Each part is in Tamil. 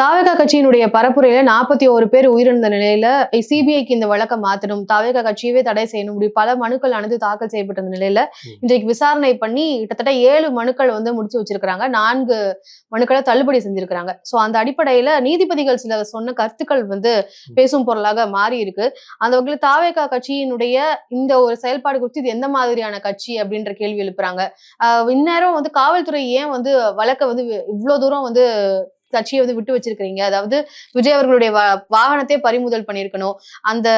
தாவேகா கட்சியினுடைய பரப்புரையில நாற்பத்தி ஒரு பேர் உயிரிழந்த நிலையில சிபிஐக்கு இந்த வழக்கை மாத்தணும். தாவேகா கட்சியவே தடை செய்யணும். இப்படி பல மனுக்கள் அனைத்து தாக்கல் செய்யப்பட்ட நிலையில. இன்றைக்கு விசாரணை பண்ணி கிட்டத்தட்ட ஏழு மனுக்கள் வந்து முடிச்சு வச்சிருக்காங்க நான்கு மனுக்களை தள்ளுபடி செஞ்சிருக்காங்க சோ அந்த அடிப்படையில நீதிபதிகள் சில சொன்ன கருத்துக்கள் வந்து பேசும் பொருளாக மாறி இருக்கு அந்த வகையில் தாவேகா கட்சியினுடைய இந்த ஒரு செயல்பாடு குறித்து இது எந்த மாதிரியான கட்சி அப்படின்ற கேள்வி எழுப்புறாங்க. இந்நேரம் வந்து காவல்துறை ஏன் வந்து வழக்கை வந்து இவ்வளவு தூரம் வந்து கட்சியை வந்து விட்டு வச்சிருக்கிறீங்க. அதாவது விஜய் அவர்களுடைய வாகனத்தை பறிமுதல் பண்ணிருக்கணும் அந்த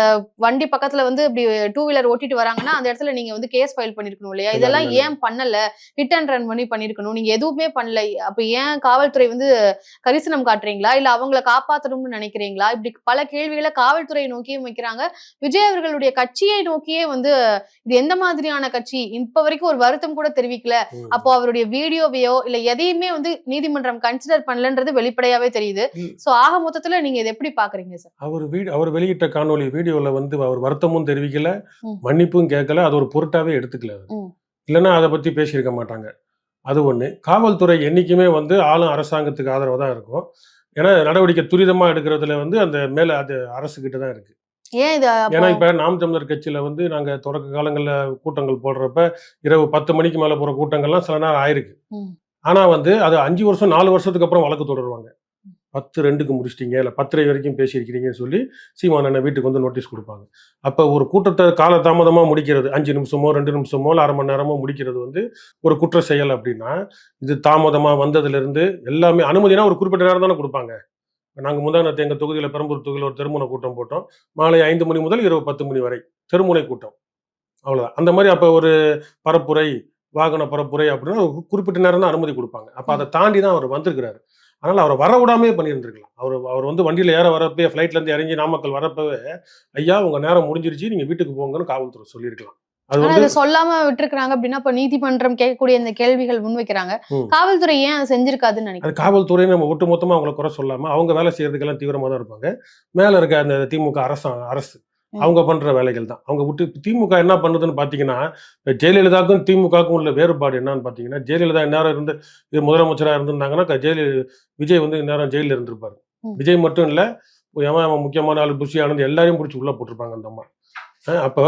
வண்டி பக்கத்துல வந்து இப்படி டூ வீலர் ஓட்டிட்டு வராங்கன்னா அந்த இடத்துல நீங்க வந்து கேஸ் ஃபைல் பண்ணிருக்கணும் இல்லையா? இல்ல, இதெல்லாம். ஏன் பண்ணல? ஹிட் அண்ட் ரன் பண்ணி பண்ணிருக்கணும். நீங்க எதுவுமே பண்ணல. அப்ப ஏன் காவல்துறை வந்து கரிசனம் காட்டுறீங்களா? இல்ல அவங்கள காப்பாத்தணும்னு நினைக்கிறீங்களா? இப்படி பல கேள்விகளை காவல்துறையை நோக்கியும் வைக்கிறாங்க. விஜய் அவர்களுடைய கட்சியை நோக்கியே வந்து இது எந்த மாதிரியான கட்சி? இப்ப வரைக்கும் ஒரு வருத்தம் கூட தெரிவிக்கல. அப்போ அவருடைய வீடியோவையோ இல்ல எதையுமே வந்து நீதிமன்றம் கன்சிடர் பண்ணலன்றது வெளிப்படையாவே தெரியுது. சோ ஆக மொத்தத்துல நீங்க இதை எப்படி பாக்குறீங்க சார் அவர் வீடு அவர் வெளியிட்ட காணொளி வீடியோல வந்து அவர் வருத்தமும் தெரிவிக்கல. மன்னிப்பும் கேட்கல அது ஒரு பொருட்டாவே எடுத்துக்கல. இல்லைன்னா அதை பத்தி பேசியிருக்க மாட்டாங்க. அது ஒண்ணு. காவல்துறை என்னைக்குமே வந்து ஆளும் அரசாங்கத்துக்கு ஆதரவு தான் இருக்கும். ஏன்னா நடவடிக்கை துரிதமா எடுக்கிறதுல வந்து அந்த மேல அது அரசு கிட்ட தான் இருக்கு. ஏன் இது அப்போ- ஏன்னா இப்ப நாம் தமிழர் கட்சியில வந்து நாங்க தொடக்க காலங்கள்ல கூட்டங்கள் போடுறப்ப இரவு பத்து மணிக்கு மேல போற கூட்டங்கள்லாம் சில நேரம் ஆயிருக்கு. ஆனால் வந்து அது அஞ்சு வருஷம் நாலு வருஷத்துக்கு அப்புறம் வழக்கு தொடருவாங்க. பத்து ரெண்டுக்கு முடிச்சிட்டீங்க இல்லை பத்தரை வரைக்கும் பேசியிருக்கிறீங்கன்னு சொல்லி சீமான் அண்ணன் வீட்டுக்கு வந்து நோட்டீஸ் கொடுப்பாங்க. அப்போ ஒரு கூட்டத்தை காலதாமதமாக முடிக்கிறது அஞ்சு நிமிஷமோ ரெண்டு நிமிஷமோ இல்லை அரை மணி நேரமோ முடிக்கிறது வந்து ஒரு குற்ற செயல் அப்படின்னா இது தாமதமாக வந்ததுலேருந்து எல்லாமே அனுமதினா ஒரு குறிப்பிட்ட நேரம் தானே கொடுப்பாங்க. நாங்கள் முந்தானத்தை எங்கள் தொகுதியில் பெரம்பூர் தொகுதியில் ஒரு தெருமுனை கூட்டம் போட்டோம். மாலை ஐந்து மணி முதல் இரவு பத்து மணி வரை தெருமுனை கூட்டம். அவ்வளோதான் அந்த மாதிரி அப்போ ஒரு பரப்புரை வாகன பரப்புரை அப்படின்னா குறிப்பிட்ட நேரம் தான் அனுமதி கொடுப்பாங்க. அப்போ அதை தாண்டி தான் அவர் வந்திருக்கிறாரு. அதனால் அவரை வர விடாமே பண்ணியிருந்திருக்கலாம். அவர் அவர் வந்து வண்டியில் ஏற வரப்பே ஃப்ளைட்லேருந்து இறங்கி நாமக்கல் வரப்பவே ஐயா உங்கள் நேரம் முடிஞ்சிருச்சு நீங்கள் வீட்டுக்கு போங்கன்னு காவல்துறை சொல்லியிருக்கலாம். அது சொல்லாம விட்டுருக்காங்க அப்படின்னா இப்ப நீதிமன்றம் கேட்கக்கூடிய இந்த கேள்விகள் முன்வைக்கிறாங்க. காவல்துறை ஏன் செஞ்சிருக்காதுன்னு நினைக்கிறேன் காவல்துறை நம்ம ஒட்டுமொத்தமாக அவங்கள குறை சொல்லாமல் அவங்க வேலை செய்யறதுக்கெல்லாம் தீவிரமாக தான் இருப்பாங்க. மேலே இருக்க அந்த திமுக அரசு அரசு. அவங்க பண்ற வேலைகள் தான். அவங்க விட்டு திமுக என்ன பண்ணுதுன்னு பார்த்தீங்கன்னா இப்ப ஜெயலலிதாவுக்கும் திமுகவுக்கும் உள்ள வேறுபாடு என்னன்னு பார்த்தீங்கன்னா ஜெயலலிதா இந்நேரம் இருந்து இது முதலமைச்சராக இருந்திருந்தாங்கன்னா ஜெயல விஜய் வந்து இந்நேரம் ஜெயிலில் இருந்திருப்பாரு. விஜய் மட்டும் இல்லை அவன் முக்கியமான ஆள் புஷி ஆனந்த் எல்லாரையும் பிடிச்சி உள்ளே போட்டிருப்பாங்க அந்த அம்மா. அப்போ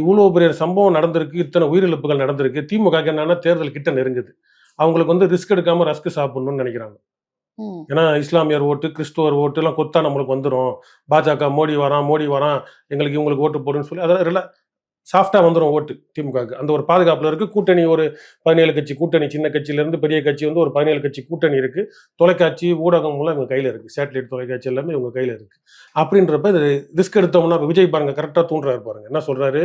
இவ்வளோ பெரிய சம்பவம் நடந்திருக்கு இத்தனை உயிரிழப்புகள் நடந்திருக்கு திமுக என்னன்னா தேர்தல் கிட்ட நெருங்குது. அவங்களுக்கு வந்து ரிஸ்க் எடுக்காம ரஸ்க் சாப்பிடணும்னு நினைக்கிறாங்க. ம். ஏன்னா இஸ்லாமியர் ஓட்டு கிறிஸ்துவர் ஓட்டு எல்லாம் கொத்தா நம்மளுக்கு வந்துடும் பாஜக மோடி வரான் மோடி வரான் எங்களுக்கு இவங்களுக்கு ஓட்டு போடுன்னு சொல்லி அதெல்லாம் ரில சாஃப்டாக வந்துடும் ஓட்டு திமுகவுக்கு. அந்த ஒரு பாதுகாப்புல இருக்கு. கூட்டணி ஒரு பதினேழு கட்சி கூட்டணி சின்ன கட்சியிலேருந்து பெரிய கட்சி வந்து ஒரு பதினேழு கட்சி கூட்டணி இருக்கு. தொலைக்காட்சி ஊடகம் எல்லாம் இவங்க கையில இருக்கு. சேட்டலைட் தொலைக்காட்சி எல்லாமே இவங்க கையில இருக்கு. அப்படின்றப்ப இது ரிஸ்க் எடுத்தோம்னா இப்ப விஜய் பாருங்க கரெக்டா தூண்டுறாரு பாருங்க. என்ன சொல்றாரு?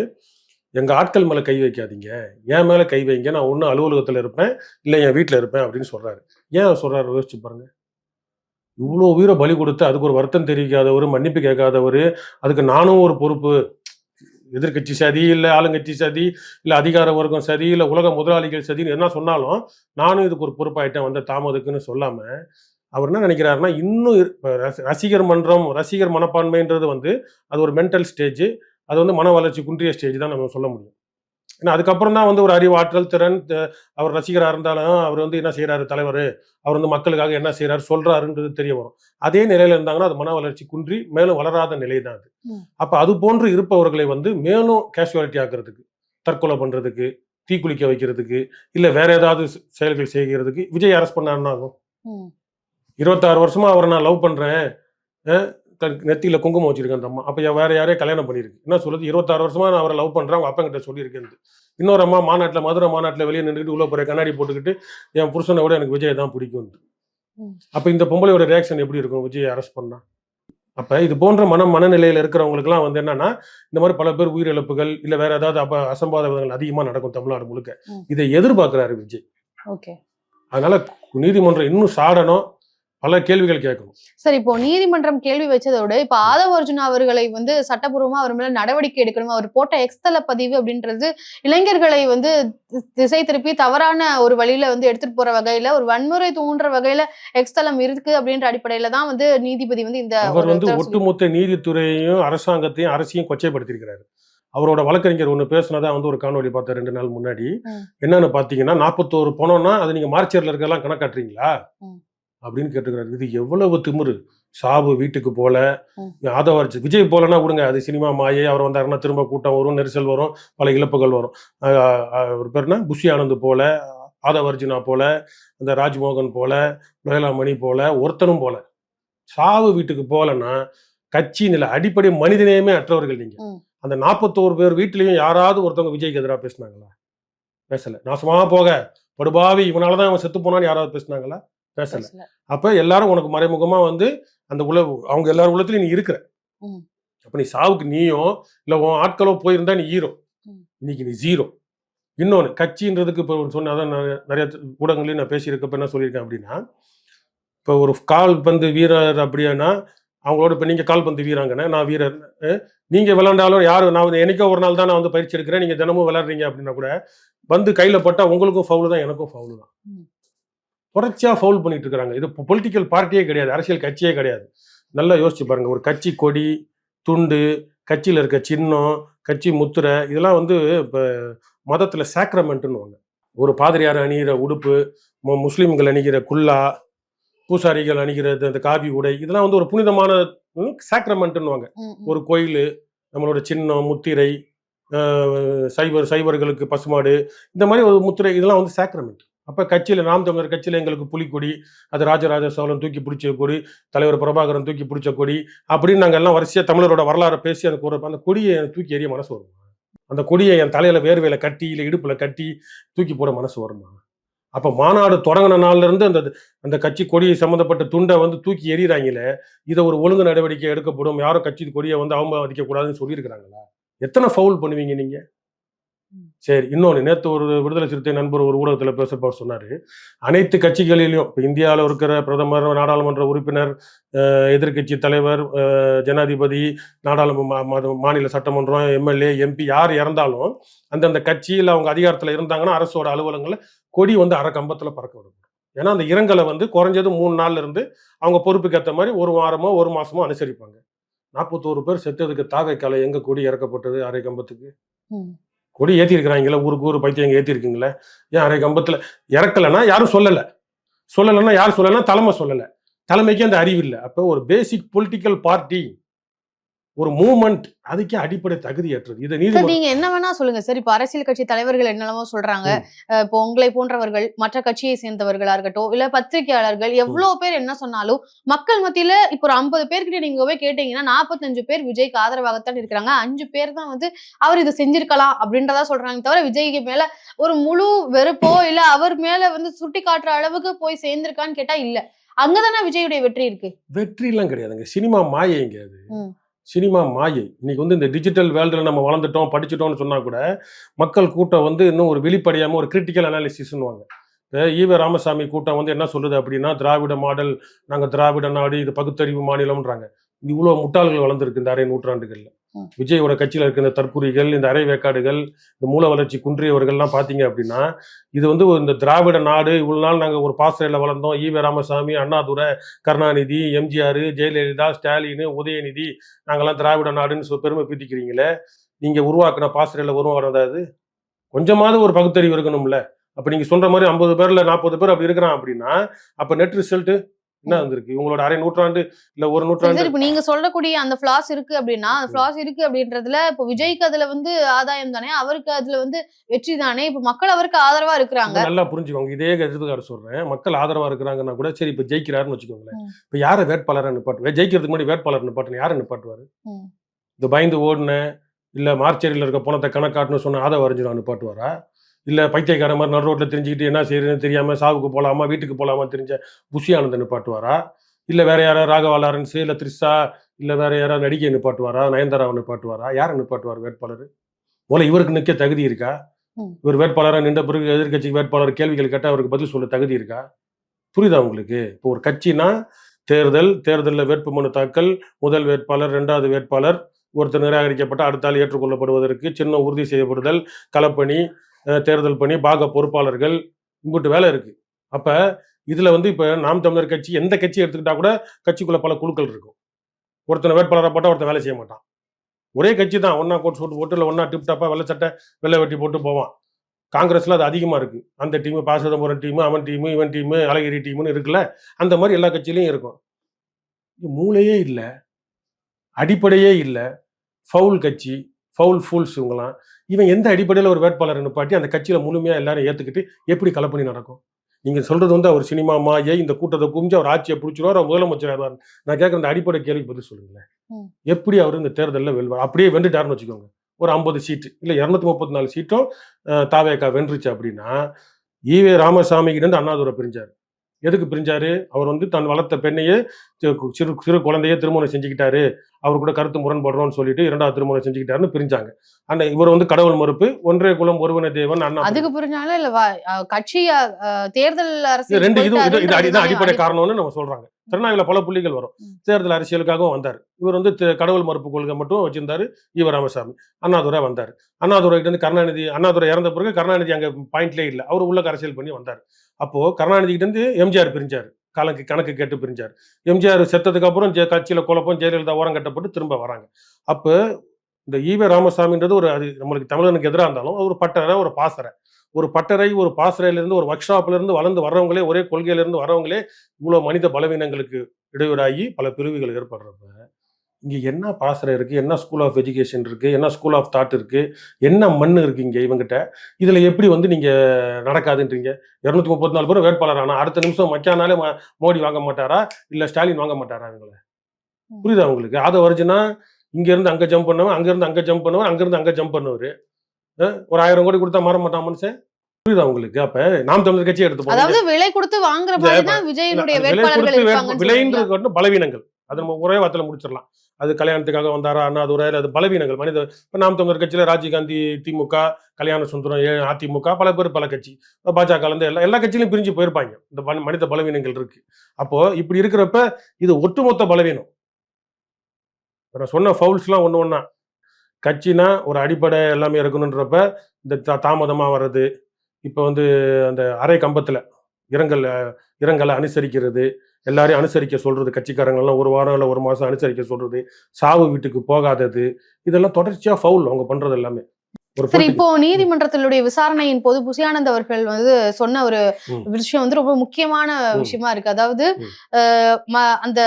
எங்க ஆட்கள் மேல கை வைக்காதீங்க. என் மேல கை வைங்க. நான் ஒன்றும் அலுவலகத்துல இருப்பேன். இல்ல என் வீட்ல இருப்பேன். அப்படின்னு சொல்றாரு. ஏன் சொல்றாரு? யோசிச்சு பாருங்க. இவ்வளோ உயிரை பலி கொடுத்து அதுக்கு ஒரு வருத்தம் தெரிவிக்காதவர் மன்னிப்பு கேட்காதவர் அதுக்கு நானும் ஒரு பொறுப்பு. எதிர்க்கட்சி சதி இல்லை ஆளுங்கட்சி சதி இல்லை அதிகார வர்க்கம் சதி இல்லை உலக முதலாளிகள் சதின்னு என்ன சொன்னாலும் நானும் இதுக்கு ஒரு பொறுப்பாயிட்டேன் வந்த தாமதுக்குன்னு சொல்லாமல் அவர் என்ன நினைக்கிறாருன்னா இன்னும் இரு- ரசி- ரசிகர் மன்றம் ரசிகர் மனப்பான்மைன்றது வந்து அது ஒரு மென்டல் ஸ்டேஜ் அது வந்து மன வளர்ச்சி குன்றிய ஸ்டேஜ் தான் நம்ம சொல்ல முடியும். ஏன்னா அதுக்கப்புறம் தான் வந்து ஒரு அறிவாற்றல் திறன் அவர் ரசிகராக இருந்தாலும் அவர் வந்து என்ன செய்றாரு தலைவர்? அவர் வந்து மக்களுக்காக என்ன செய்றாரு சொல்றாருன்றது தெரிய வரும். அதே நிலையில இருந்தாங்கன்னா அது மன வளர்ச்சி குன்றி மேலும் வளராத நிலை தான் அது. அப்ப அது போன்று இருப்பவர்களை வந்து மேலும் கேஷுவாலிட்டி ஆக்குறதுக்கு தற்கொலை பண்றதுக்கு தீக்குளிக்க வைக்கிறதுக்கு இல்ல வேற ஏதாவது செயல்கள் செய்கிறதுக்கு விஜய் அரெஸ்ட் பண்ணாருன்னா ஆகும். ம். இருபத்தாறு வருஷமா அவரை நான் லவ் பண்றேன். க- நெத்தியில குங்குமம் வச்சிருக்கேன் அந்த அம்மா. அப்ப வேற யாரையும் கல்யாணம் பண்ணிருக்கு என்ன சொல்லுது இருபத்தாறு வருஷமா நான் அவரை லவ் பண்றேன் அவங்க அப்பா கிட்ட சொல்லியிருக்கேன் இன்னொரு அம்மா மாநாட்டுல மதுரை மாநாட்டுல வெளியே நின்றுட்டு உள்ள போற கண்ணாடி போட்டுக்கிட்டு என் புருஷனை விட எனக்கு விஜய் தான் பிடிக்கும். அப்ப இந்த பொம்பளையோட ரியாக்ஷன் எப்படி இருக்கும்? விஜய் அரெஸ்ட் பண்ணா? அப்ப இது போன்ற மன மனநிலையில இருக்கிறவங்களுக்குலாம் வந்து என்னன்னா இந்த மாதிரி பல பேர் உயிரிழப்புகள் இல்ல வேற ஏதாவது அப்ப அசம்பாவிதங்கள் அதிகமா நடக்கும் தமிழ்நாடு முழுக்க. இதை எதிர்பார்க்கிறாரு விஜய். ஓகே. அதனால நீதிமன்றம் இன்னும் சாடணும். பல கேள்விகள் கேட்கணும் சரி இப்போ நீதிமன்றம் கேள்வி வச்சதோட இப்ப ஆதவ அர்ஜுனா அவர்களை வந்து சட்டப்பூர்வமா அவர் மேல நடவடிக்கை எடுக்கணும்? அவர் போட்ட எக்ஸ்தல பதிவு அப்படின்றது இளைஞர்களை வந்து திசை திருப்பி தவறான ஒரு வழியில வந்து எடுத்துட்டு போற வகையில ஒரு வன்முறை தூண்டுற வகையில எக்ஸ்தலம் இருக்கு அப்படின்ற அடிப்படையில தான் வந்து நீதிபதி வந்து இந்த அவர் வந்து ஒட்டுமொத்த நீதித்துறையையும் அரசாங்கத்தையும் அரசையும் கொச்சைப்படுத்தியிருக்கிறாரு அவரோட வழக்கறிஞர் ஒன்று பேசுனதா வந்து ஒரு காணொலி பார்த்தேன் ரெண்டு நாள் முன்னாடி. என்னன்னு பார்த்தீங்கன்னா நாற்பத்தோரு பணம்னா அது நீங்க மார்ச்சேரில் இருக்கலாம் கணக்காட்டுறீங்களா. அப்படின்னு கேட்டுக்கிறாரு. இது எவ்வளவு திமிரு? சாபு வீட்டுக்கு போல. ம். ஆதவரிச்சு விஜய் போலன்னா விடுங்க. அது சினிமா மாயை. அவர் வந்தாருன்னா திரும்ப கூட்டம் வரும் நெரிசல் வரும் பல இழப்புகள் வரும். அஹ் அஹ் அவர் பேர் என்ன? புஷி ஆனந்த் போல ஆதவர்ஜுனா போல அந்த ராஜ்மோகன் போல லோயலாமணி போல ஒருத்தனும் போல. சாவு வீட்டுக்கு போலன்னா கட்சி நில. அடிப்படை மனிதநேயமே அற்றவர்கள் நீங்க. அந்த நாற்பத்தோரு பேர் வீட்லயும் யாராவது ஒருத்தவங்க விஜய்க்கு எதிராக பேசுனாங்களா? பேசல. நாசமா போக. படுபாவி. இவனாலதான் அவன் செத்து போனான்னு யாராவது பேசுனாங்களா? பேசல. அப்ப எல்லாரும் உனக்கு மறைமுகமா வந்து அந்த உல அவங்க எல்லாரும் உள்ளத்துலயும் நீ இருக்கிற. அப்ப நீ சாவுக்கு நீயோ இல்ல உன் ஆட்களோ போயிருந்தா நீ ஹீரோ. இன்னைக்கு நீ ஜீரோ இன்னொன்னு கட்சின்றதுக்கு இப்போ சொன்ன அதான் நான் நிறைய ஊடகங்களையும் நான் பேசியிருக்கப்ப என்ன சொல்லியிருக்கேன் அப்படின்னா இப்போ ஒரு கால் பந்து வீரர் அப்படின்னா அவங்களோட இப்போ நீங்கள் கால் பந்து வீராங்கண்ணே நான் வீரர் அஹ், நீங்க விளையாண்டாலும் யார் நான் வந்து என்னைக்கோ ஒரு நாள் தான் நான் வந்து பயிற்சி எடுக்கிறேன் நீங்க தினமும் விளையாடுறீங்க அப்படின்னா கூட பந்து கையில பட்டா உங்களுக்கும் ஃபவுல் தான் எனக்கும் ஃபவுல் தான் ம். தொடர்ச்சியா ஃபவுல் பண்ணிட்டு இருக்காங்க இது பொலிட்டிக்கல் பார்ட்டியே கிடையாது அரசியல் கட்சியே கிடையாது. நல்லா யோசிச்சு பாருங்க. ஒரு கட்சி கொடி துண்டு கட்சியில் இருக்க சின்னம் கட்சி முத்திரை இதெல்லாம் வந்து இப்போ மதத்தில் சாக்ரமெண்ட்டுன்னு ஒரு பாதிரியார் அணிகிற உடுப்பு முஸ்லிம்கள் அணிகிற குல்லா பூசாரிகள் அணிகிற இந்த- இந்த காவி உடை இதெல்லாம் வந்து ஒரு புனிதமான ம். ஒரு கோயில் நம்மளோட சின்னம் முத்திரை அஹ், சைவர் சைவர்களுக்கு பசுமாடு இந்த மாதிரி ஒரு முத்திரை இதெல்லாம் வந்து சாக்ரமெண்ட் அப்போ கட்சியில் நாம் தமிழர் கட்சியில் எங்களுக்கு புலிக்கொடி அது ராஜராஜ சோழன் தூக்கி பிடிச்ச கொடி தலைவர் பிரபாகரன் தூக்கி பிடிச்ச கொடி அப்படின்னு நாங்கள் எல்லாம் வரிசையாக தமிழரோட வரலாறை பேசி அந்த கூறப்ப அந்த கொடியை தூக்கி எறிய மனசு வருமா? அந்த கொடியை என் தலையில் வேர்வையில் கட்டி இல்லை இடுப்பில் கட்டி தூக்கி போட மனசு வருமா? அப்போ மாநாடு தொடங்கின நாள்ல இருந்து அந்த அந்த கட்சி கொடியை சம்மந்தப்பட்ட துண்டை வந்து தூக்கி எறிகிறாங்களே இதை ஒரு ஒழுங்கு நடவடிக்கை எடுக்கப்படும் யாரும் கட்சி கொடியை வந்து அவமதிக்கக்கூடாதுன்னு சொல்லியிருக்கிறாங்களா? எத்தனை ஃபவுல் பண்ணுவீங்க நீங்கள் சரி இன்னொன்று நேற்று ஒரு விடுதலை சிறுத்தை நண்பர் ஒரு ஊடகத்தில் பேசப்ப சொன்னாரு. அனைத்து கட்சிகளிலும் இப்போ இந்தியாவில் இருக்கிற பிரதமர் நாடாளுமன்ற உறுப்பினர் எதிர்கட்சி எதிர்க்கட்சி தலைவர் ஜனாதிபதி நாடாளுமன்ற மாநில சட்டமன்றம் எம்எல்ஏ எம்பி யார் இறந்தாலும் அந்தந்த கட்சியில் அவங்க அதிகாரத்தில் இருந்தாங்கன்னா அரசோட அலுவலகங்களில் கொடி வந்து அரை கம்பத்தில் பறக்க விடும். ஏன்னா அந்த இரங்கலை வந்து குறைஞ்சது மூணு நாள்ல இருந்து அவங்க பொறுப்புக்கு ஏற்ற மாதிரி ஒரு வாரமோ ஒரு மாசமோ அனுசரிப்பாங்க. நாற்பத்தோரு பேர் செத்ததுக்கு தாவைக்கால எங்க கொடி இறக்கப்பட்டது அரை கம்பத்துக்கு? கொடி ஏற்றிருக்கிறாங்களே ஊருக்கு ஊர் பைத்தியம் ஏற்றிருக்கீங்களே ஏன் அரை கம்பத்தில் இறக்கலைன்னா யாரும் சொல்லலை. சொல்லலைன்னா யார் சொல்லலைன்னா தலைமை சொல்லலை. தலைமைக்கு அந்த அறிவு இல்லை. அப்போ ஒரு பேசிக் பொலிட்டிக்கல் பார்ட்டி ஒரு மூமெண்ட் அதுக்கே அடிப்படை தகுதியற்றது இதை நீதிமன்றம் நீங்க என்ன வேணா சொல்லுங்க. சார் இப்ப அரசியல் கட்சி தலைவர்கள் என்னெல்லாமோ சொல்றாங்க. இப்போ உங்களை போன்றவர்கள் மற்ற கட்சியை சேர்ந்தவர்களா இருக்கட்டும் இல்ல பத்திரிகையாளர்கள் எவ்வளவு பேர் என்ன சொன்னாலும் மக்கள் மத்தியில இப்போ ஒரு ஐம்பது பேர்கிட்ட நீங்க போய் கேட்டீங்கன்னா நாற்பத்தஞ்சு பேர் விஜய்க்கு ஆதரவாகத்தான் இருக்கிறாங்க. அஞ்சு பேர் தான் வந்து அவர் இது செஞ்சிருக்கலாம் அப்படின்றதா சொல்றாங்க தவிர விஜய்க்கு மேல ஒரு முழு வெறுப்போ இல்ல அவர் மேல வந்து சுட்டி காட்டுற அளவுக்கு போய் சேர்ந்திருக்கான்னு கேட்டா இல்ல. அங்கதானே விஜயுடைய வெற்றி இருக்கு? வெற்றிலாம் கிடையாதுங்க. சினிமா மாயைங்க அது. சினிமா மாயை. இன்னைக்கு வந்து இந்த டிஜிட்டல் வேர்ல்டில் நம்ம வளர்ந்துட்டோம் படிச்சுட்டோம்னு சொன்னால் கூட மக்கள் கூட்டம் வந்து இன்னும் ஒரு வெளிப்படையாமல் ஒரு கிரிட்டிக்கல் அனாலிசிஸ்னுவாங்க இப்போ ஈவ ராமசாமி கூட்டம் வந்து என்ன சொல்லுது அப்படின்னா திராவிட மாடல் நாங்கள் திராவிட நாடு இது பகுத்தறிவு மாநிலம்ன்றாங்க. இவ்வளோ முட்டாள்கள் வளர்ந்துருக்கு இந்த அரை நூற்றாண்டுகளில். விஜயோட கட்சியில் இருக்க இந்த தற்குறிகள் இந்த அரை வேக்காடுகள் இந்த மூல வளர்ச்சி குன்றியவர்கள்லாம் பார்த்தீங்க அப்படின்னா இது வந்து இந்த திராவிட நாடு இவ்வளோ நாள் நாங்கள் ஒரு பாசறையில் வளர்ந்தோம். ஈவ ராமசாமி அண்ணாதுரை கருணாநிதி எம்ஜிஆர் ஜெயலலிதா ஸ்டாலின் உதயநிதி நாங்கள்லாம் திராவிட நாடுன்னு பெருமை பீத்திக்கிறீங்களே. நீங்க உருவாக்குன பாசறையில் உருவம் வரதாது கொஞ்சமாவது ஒரு பகுத்தறிவு இருக்கணும்ல. அப்ப நீங்க சொல்ற மாதிரி ஐம்பது பேர்ல நாற்பது பேர் அப்படி இருக்கிறான் அப்படின்னா அப்ப நெட் ரிசல்ட் என்ன வந்திருக்கு இவங்களோட அரை நூற்றாண்டு இல்ல ஒரு நூற்றாண்டு இப்ப நீங்க சொல்லக்கூடிய அந்த ஃபிளாஸ் இருக்கு அப்படின்னா அந்த. ஃபிளாஸ் இருக்கு அப்படின்றதுல இப்போ விஜய்க்கு அதுல வந்து ஆதாயம் தானே? அவருக்கு அதுல வந்து வெற்றி தானே? இப்ப மக்கள் அவருக்கு ஆதரவா இருக்கிறாங்க. நல்லா புரிஞ்சுக்கோங்க. இதே எடுத்துக்காட்டு சொல்றேன். மக்கள் ஆதரவா இருக்கிறாங்கன்னா கூட சரி இப்ப ஜெயிக்கிறாருன்னு வச்சுக்கோங்களேன். இப்ப யாரை வேட்பாளரை நிப்பாட்டுவேன் ஜெயிக்கிறதுக்கு முன்னாடி வேட்பாளர் நிப்பாட்டுன யாரை நிப்பாட்டுவாரு. இந்த பயந்து ஓடுன இல்ல மார்ச்சேரியில் இருக்க பணத்தை கணக்காட்டுன்னு சொன்ன அதை வரைஞ்சிடும் நிப்பாட்டுவாரா? இல்ல பைத்தியக்கார மாதிரி நடு ரோட்ல தெரிஞ்சுக்கிட்டு என்ன செய்யறதுன்னு தெரியாம சாவுக்கு போலாமா வீட்டுக்கு போலாமா தெரிஞ்ச புஷி ஆனந்த் நிப்பாட்டுவாரா? இல்ல வேற யாராவது ராகவா லாரன்ஸ் இல்ல த்ரிஷா இல்ல வேற யாராவது நடிகை நிப்பாட்டுவாரா நயன்தாராவை நிப்பாட்டுவாரா? யாரை நிப்பாட்டுவார் வேட்பாளர்? முதல்ல இவருக்கு நிற்க தகுதி இருக்கா. இவர் வேட்பாளராக நின்ற பிறகு எதிர்க்கட்சி வேட்பாளர் கேள்விகள் கேட்டால் அவருக்கு பதில் சொல்ல தகுதி இருக்கா? புரியுதா உங்களுக்கு? இப்போ ஒரு கட்சினா தேர்தல் தேர்தலில் வேட்புமனு தாக்கல் முதல் வேட்பாளர் ரெண்டாவது வேட்பாளர் ஒருத்தர் நிராகரிக்கப்பட்ட அடுத்த ஆள் ஏற்றுக்கொள்ளப்படுவதற்கு சின்ன உறுதி செய்யப்படுதல் களப்பணி தேர்தல் பண்ணி பாக பொறுப்பாளர்கள் இங்கிட்டு வேலை இருக்கு. அப்ப இதுல வந்து இப்ப நாம் தமிழர் கட்சி எந்த கட்சி எடுத்துக்கிட்டா கூட கட்சிக்குள்ள பல குழுக்கள் இருக்கும். ஒருத்தனை வேட்பாளராக போட்டால் ஒருத்தன் வேலை செய்ய மாட்டான். ஒரே கட்சி தான். ஒன்னா கோட் சூட் போட்டு இல்லை ஒன்னா டிப் டாப்பா வெள்ளை சட்டை வெள்ளை வெட்டி போட்டு போவான். காங்கிரஸ்ல அது அதிகமா இருக்கு. அந்த டீம் ப. டீமு டீம் அவன் டீமு இவன் டீம் அழகிரி டீம்னு இருக்குல்ல. அந்த மாதிரி எல்லா கட்சியிலையும் இருக்கும். மூளையே இல்லை. அடிப்படையே இல்லை. ஃபவுல் கட்சி ஃபவுல் ஃபூல்ஸ் இவங்கலாம். இவன் எந்த அடிப்படையில் ஒரு வேட்பாளரை நிப்பாட்டி அந்த கட்சியில முழுமையா எல்லாரும் ஏத்துக்கிட்டு எப்படி கலப்பணி நடக்கும்? நீங்க சொல்றது வந்து அவர் சினிமா மாயை இந்த கூட்டத்தை குமிஞ்சு அவர் ஆட்சியை பிடிச்சிருவார் அவர் முதலமைச்சர் ஆவார் நான் கேட்குற இந்த அடிப்படை கேள்விக்கு பதில் சொல்லுங்களேன். எப்படி அவர் இந்த தேர்தலில் வெல்வார்? அப்படியே வென்றுட்டாருன்னு வச்சுக்கோங்க. ஒரு ஐம்பது சீட்டு இல்லை இரநூத்தி முப்பத்தி நாலு சீட்டும் தாவேக்கா வென்றுச்சு அப்படின்னா ஈவே ராமசாமி கிட்ட இருந்து அண்ணாதுரை பிரிஞ்சார். எதுக்கு பிரிஞ்சாரு? அவர் வந்து தன் வளர்த்த பெண்ணையே சிறு சிறு குழந்தையே திருமணம் செஞ்சுக்கிட்டாரு. அவர் கூட கருத்து முரண்படுறோம்னு சொல்லிட்டு இரண்டாவது திருமணம் செஞ்சுக்கிட்டாருன்னு பிரிஞ்சாங்க. அந்த இவர் வந்து கடவுள் மறுப்பு ஒன்றே குலம் ஒருவன தேவன் அண்ணா அதுக்கு புரிஞ்சாலும் இல்ல கட்சி தேர்தல் அரசியல் ரெண்டு இது இது அடிப்படை அடி- காரணம்னு நம்ம சொல்றாங்க. திருநாவில பல புள்ளிகள் வரும். தேர்தல் அரசியலுக்காகவும் வந்தார். இவர் வந்து கடவுள் மறுப்பு கொள்கை மட்டும் வச்சிருந்தாரு ஈவ ராமசாமி. அண்ணாதுரை வந்தார். அண்ணாதுரை கிட்ட இருந்து கருணாநிதி அண்ணாதுரை இறந்த பிறகு கருணாநிதி அங்க பாயிண்ட்லேயே இல்லை. அவர் உள்ள அரசியல் பண்ணி வந்தார். அப்போ கருணாநிதிக்கிட்ட இருந்து எம்ஜிஆர் பிரிஞ்சார். கணக்கு கணக்கு கேட்டு பிரிஞ்சார். எம்ஜிஆர் செத்ததுக்கு அப்புறம் ஜெ- கட்சியில் குழப்பம் ஜெயலலிதா ஓரம் கட்டப்பட்டு திரும்ப வராங்க. அப்போ இந்த ஈவே ராமசாமின்றது ஒரு அது நம்மளுக்கு தமிழனுக்கு எதிராக இருந்தாலும் ஒரு பட்டறை ஒரு பாசறை. ஒரு பட்டறை ஒரு பாசறையிலிருந்து ஒரு ஒர்க் ஷாப்லேருந்து வளர்ந்து வர்றவங்களே ஒரே கொள்கையிலேருந்து வரவங்களே வர்றவங்களே மனித பலவீனங்களுக்கு இடையூறாகி பல பிரிவுகள் ஏற்படுறப்ப இங்க என்ன பாசறை இருக்கு? என்ன ஸ்கூல் ஆஃப் எஜுகேஷன் இருக்கு? என்ன ஸ்கூல் ஆஃப் தாட் இருக்கு? என்ன மண் இருக்கு இங்க இவங்கிட்ட? இதுல எப்படி வந்து நீங்க நடக்காதுன்றீங்க? இருநூத்தி முப்பத்தி நாலு பேரும் வேட்பாளர் ஆனா அடுத்த நிமிஷம் மச்சானாலே மோடி வாங்க மாட்டாரா? இல்ல ஸ்டாலின் வாங்க மாட்டாரா இவங்கள. புரியுதா உங்களுக்கு? அதை வருச்சுன்னா இங்க இருந்து அங்க ஜம்ப் பண்ணவன் அங்க இருந்து அங்க ஜம்ப் பண்ணவன் அங்க இருந்து அங்க ஜம்ப் பண்ணவர். ஒரு ஆயிரம் கோடி கொடுத்தா மாற மாட்டான் மனுஷன்? புரியுதா உங்களுக்கு? அப்ப நாம் தமிழர் கட்சி எடுத்து. அதாவது விலை கொடுத்து வாங்குற மாதிரி தான் விஜயனுடைய வேட்பாளர்கள்? விலைன்றது பலவீனங்கள். அது நம்ம ஒரே வார்த்தையில முடிச்சிடலாம். அது கல்யாணத்துக்காக வந்தாரா? அண்ணாதுரை அது பலவீனங்கள். மனித இப்போ நாம் தொங்கர் கட்சியில் ராஜீவ்காந்தி திமுக கல்யாண சுந்தரம் அதிமுக பல பேர் பல கட்சி. பாஜகலேருந்து எல்லா எல்லா கட்சியிலும் பிரிஞ்சு போயிருப்பாங்க. இந்த மனித பலவீனங்கள் இருக்கு. அப்போ இப்படி இருக்கிறப்ப இது ஒட்டுமொத்த பலவீனம். நான் சொன்ன ஃபவுல்ஸ்லாம் ஒன்று ஒன்றா கட்சினா ஒரு அடிப்படை எல்லாமே இருக்கணுன்றப்ப இந்த தா- தாமதமாக வர்றது இப்போ வந்து அந்த அரை கம்பத்தில் இரங்கல் இரங்கலை அனுசரிக்கிறது எல்லாரையும் அனுசரிக்க சொல்றது கட்சிக்காரங்களெல்லாம் ஒரு வாரம் இல்லை ஒரு மாசம் அனுசரிக்க சொல்றது சாவு வீட்டுக்கு போகாதது இதெல்லாம் தொடர்ச்சியா ஃபவுல் அவங்க பண்றது எல்லாமே சரி இப்போ நீதிமன்றத்தினுடைய விசாரணையின் போது புசியானந்த் அவர்கள் வந்து சொன்ன ஒரு. விஷயம் வந்து ரொம்ப முக்கியமான. விஷயமா இருக்கு அதாவது அந்த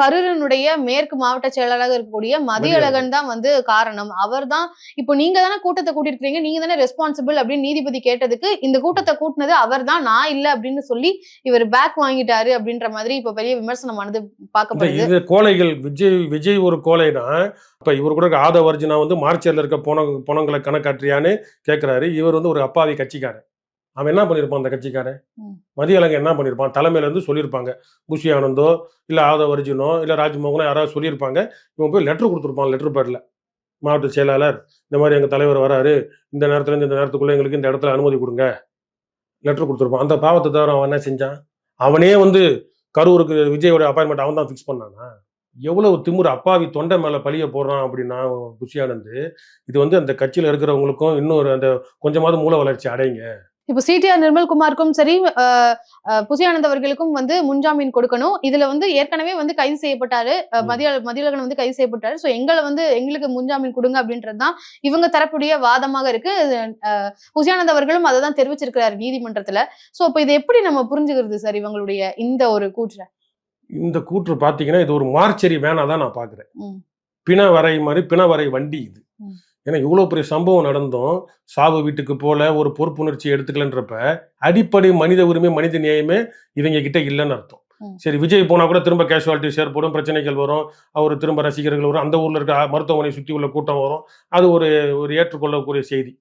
கரூரினுடைய மேற்கு மாவட்ட செயலாளராக இருக்கக்கூடிய மதியழகன். தான் வந்து காரணம். அவர்தான் இப்போ நீங்க தானே கூட்டத்தை கூட்டிருக்கீங்க நீங்க தானே ரெஸ்பான்சிபிள் அப்படின்னு நீதிபதி கேட்டதுக்கு இந்த கூட்டத்தை கூட்டினது அவர் தான் நான் இல்ல அப்படின்னு சொல்லி இவர் பேக் வாங்கிட்டாரு அப்படின்ற மாதிரி இப்ப பெரிய விமர்சனமானது பார்க்கப்படுது. இது கோழைகள் விஜய் விஜய் ஒரு கோழைனா இப்ப இவர் கூட இருக்க ஆதவ அர்ஜுனா வந்து மார்ச்சர்ல இருக்க பொண பொணங்களை கணக்காற்றியான்னு கேட்கிறாரு இவர் வந்து ஒரு அப்பாவி கட்சிக்காரன் அவன் என்ன பண்ணியிருப்பான் அந்த கட்சிக்காரன்? ம். மதியழகன் என்ன பண்ணியிருப்பான் தலைமையில இருந்து சொல்லியிருப்பாங்க புஷி ஆனந்தோ இல்ல ஆதவ அர்ஜுனோ இல்ல ராஜ்மோகனோ யாராவது சொல்லியிருப்பாங்க இவன் போய் லெட்டர் கொடுத்துருப்பான் லெட்டர் பேர்ல மாவட்ட செயலாளர் இந்த மாதிரி எங்க தலைவர் வராரு இந்த நேரத்துல இருந்து இந்த நேரத்துக்குள்ள எங்களுக்கு இந்த இடத்துல அனுமதி கொடுங்க. லெட்டர் கொடுத்துருப்பான். அந்த பாவத்தை தவிர அவன் என்ன செஞ்சான்? அவனே வந்து கரூருக்கு விஜயோட அப்பாயின்மெண்ட் அவன் தான் ஃபிக்ஸ் பண்ணானா? எவ்வளவு திமிரு அப்பாவி தொண்டை மேல பழிய போடுறான் அப்படின்னா புஷியானந்து இது வந்து அந்த கட்சியில இருக்கிறவங்களுக்கும் இன்னொரு அந்த கொஞ்சமாவது மூல வளர்ச்சி அடைங்க. இப்போ சிடிஆர் நிர்மல்குமாருக்கும் சரி புசியானந்த் அவர்களுக்கும் வந்து முன்ஜாமீன் கொடுக்கணும். இதுல வந்து ஏற்கனவே வந்து கைது செய்யப்பட்டாரு. மதிய மதியழகன் வந்து கைது செய்யப்பட்டாரு. சோ எங்களை வந்து எங்களுக்கு முன்ஜாமீன் கொடுங்க அப்படின்றதுதான் இவங்க தரப்புடைய வாதமாக இருக்கு. புசியானந்த் அவர்களும் அதை தான் தெரிவிச்சிருக்கிறாரு நீதிமன்றத்துல. சோ அப்ப இது எப்படி நம்ம புரிஞ்சுக்கிறது சார் இவங்களுடைய இந்த ஒரு கூற்ற? இந்த கூற்று பாத்தீங்கன்னா இது ஒரு மார்ச்சரி வேணா தான் நான் பாக்குறேன். பிணவரை மாதிரி பிணவரை வண்டி இது. ஏன்னா இவ்வளவு பெரிய சம்பவம் நடந்தும். சாவு வீட்டுக்கு போல ஒரு பொறுப்புணர்ச்சி எடுத்துக்கலன்றப்ப அடிப்படை மனித உரிமை மனித நியாயமே இவங்க கிட்ட இல்லைன்னு அர்த்தம். சரி விஜய் போனா கூட திரும்ப கேஷுவாலிட்டிஸ் ஏற்படும் பிரச்சனைகள் வரும். அவர் திரும்ப ரசிகர்கள் வரும். அந்த ஊர்ல இருக்க மருத்துவமனை சுற்றி உள்ள கூட்டம் வரும். அது ஒரு ஒரு ஏற்றுக்கொள்ளக்கூடிய செய்தி.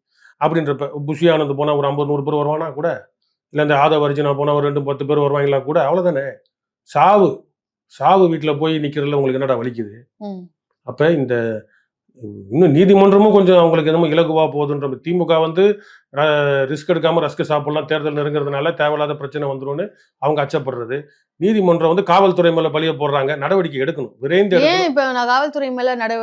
அப்படின்றப்ப புஷி ஆனந்த் போனா ஒரு ஐம்பது நூறு பேர் வருவானா கூட? இல்லை இந்த ஆதவ அர்ஜுனா போனா ஒரு ரெண்டு பத்து பேர் வருவாங்களா கூட? அவ்வளவுதானே? சாவு. சாவு வீட்டுல போய் நிக்கிறதுல உங்களுக்கு என்னடா வலிக்குது. அப்ப இந்த இன்னும் நீதிமன்றமும் கொஞ்சம் அவங்களுக்கு என்னமோ இலகுவா போகுதுன்ற. திமுக வந்து ரிஸ்க் எடுக்காம ரஸ்க் சாப்பிடலாம் தேர்தல் நெருங்குறதுனால தேவையில்லாத பிரச்சனை வந்துரும்னு அவங்க அச்சப்படுறது. நீதிமன்றம் வந்து காவல்துறை மேல பழிய போடுறாங்க நடவடிக்கை எடுக்கணும். விரைந்து இப்ப நான் காவல்துறை மேல நட